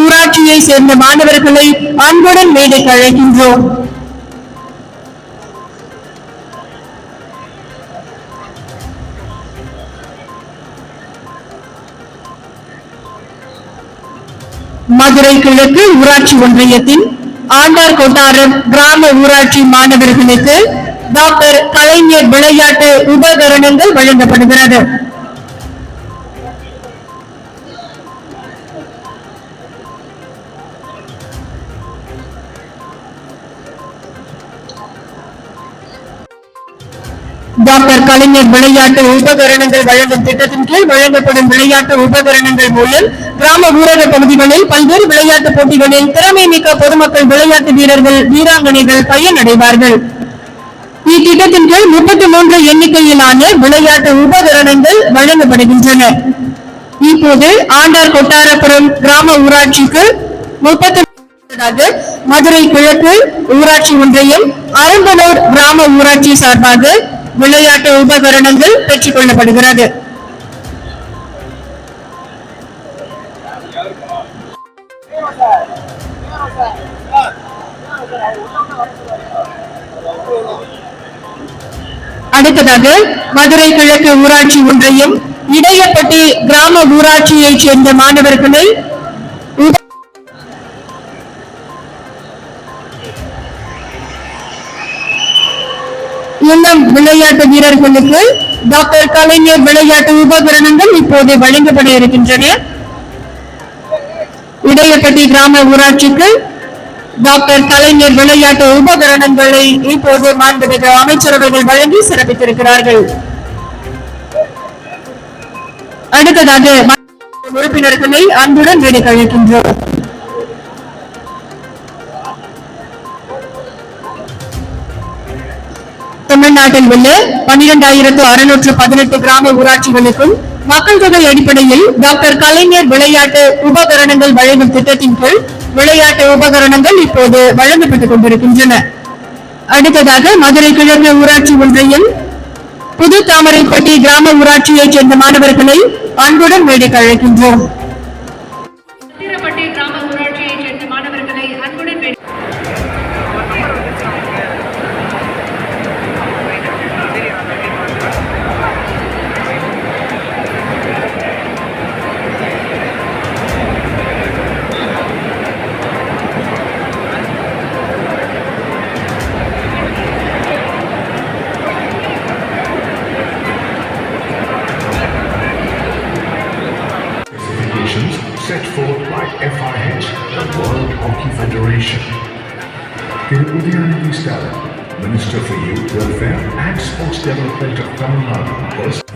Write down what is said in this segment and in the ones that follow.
ஊராட்சியை சேர்ந்த மாணவர்களை அன்புடன் மேடைக்கு அழைக்கின்றோம். மதுரை கிழக்கு ஊராட்சி ஒன்றியத்தின் ஆண்டார் கொட்டாரம் கிராம ஊராட்சி மாணவர்களுக்கு டாக்டர் கலைஞர் விளையாட்டு உபகரணங்கள் வழங்கப்படுகிறது. டாக்டர் கலைஞர் விளையாட்டு உபகரணங்கள் வழங்கும் திட்டத்தின் கீழ் வழங்கப்படும் விளையாட்டு உபகரணங்கள் மூலம் கிராம ஊரக பகுதிகளில் பல்வேறு விளையாட்டுப் போட்டிகளில் திறமை மிக்க பொதுமக்கள் விளையாட்டு வீரர்கள் வீராங்கனைகள் பயனடைவார்கள். இத்திட்டத்தின் கீழ் முப்பத்தி மூன்று எண்ணிக்கையிலான விளையாட்டு உபகரணங்கள் வழங்கப்படுகின்றன. இப்போது ஆண்டார் கொட்டாரப்புறம் கிராம ஊராட்சிக்கு முப்பத்தி மதுரை கிழக்கு ஊராட்சி ஒன்றியம் அரும்பலூர் கிராம ஊராட்சி சார்பாக விளையாட்டு உபகரணங்கள் பெற்றுக் கொள்ளப்படுகிறது. அடுத்ததாக மதுரை கிழக்கு ஊராட்சி ஒன்றியம் இடையப்பட்டி கிராம ஊராட்சியைச் சேர்ந்த மாணவர்களை இளம் விளையாட்டு வீரர்களுக்கு டாக்டர் கலைஞர் விளையாட்டு உபகரணங்கள் இப்போது வழங்கப்பட இருக்கின்றன இடையப்பட்டி கிராம ஊராட்சிக்கு டாக்டர் கலைஞர் விளையாட்டு உபகரணங்களை இப்போது மாண்புமிகு அமைச்சரவைகள் வழங்கி சிறப்பித்திருக்கிறார்கள். அடுத்ததாக உறுப்பினர்களை அன்புடன் வேடி கழிக்கின்றோம் தமிழ்நாட்டில் உள்ள பன்னிரெண்டாயிரத்து அறுநூற்று பதினெட்டு கிராம ஊராட்சிகளுக்கும் மக்கள் தொகை அடிப்படையில் டாக்டர் கலைஞர் விளையாட்டு உபகரணங்கள் வழங்கும் திட்டத்தின் கீழ் விளையாட்டு உபகரணங்கள் இப்போது வழங்கப்பட்டுக் கொண்டிருக்கின்றன. அடுத்ததாக மதுரை கிழக்கு ஊராட்சி ஒன்றியம் புது தாமரைப்பட்டி கிராம ஊராட்சியைச் சேர்ந்த மாணவர்களை அன்புடன் மேடைக்கு அழைக்கின்றோம். Set forth by FIH, the World Hockey Federation. Tirupati Minister for Youth Welfare and Sports Development of Tamil Nadu, was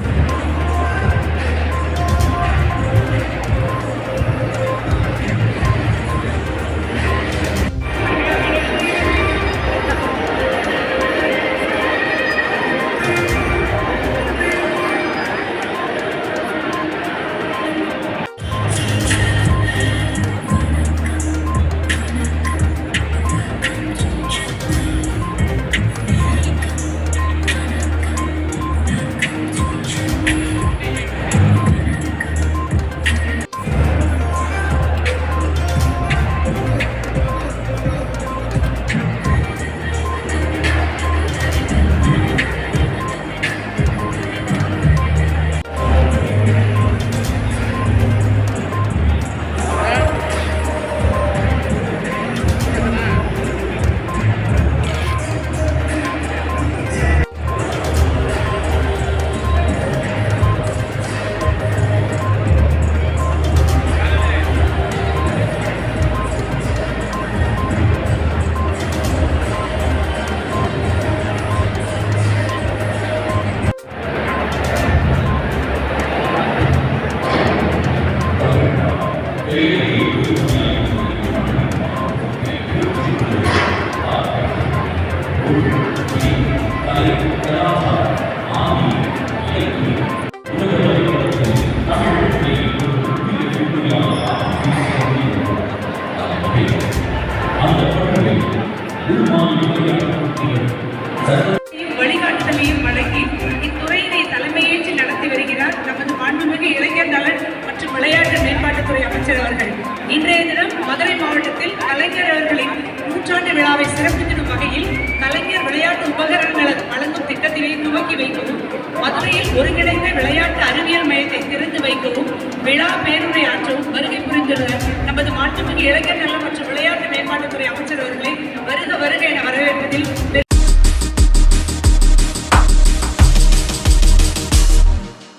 விழாவை சிறப்பித்திடும் வகையில் கலைஞர் விளையாட்டு உபகரணங்களை வழங்கும் திட்டத்தினை துவக்கி வைக்கவும் மதுரையில் ஒருங்கிணைந்த விளையாட்டு அறிவியல் மையத்தை திறந்து வைக்கவும் விழா பேருரையாற்றவும் வருகை புரிந்துள்ள நமது மாண்புமிகு இளைஞர் நலம் மற்றும்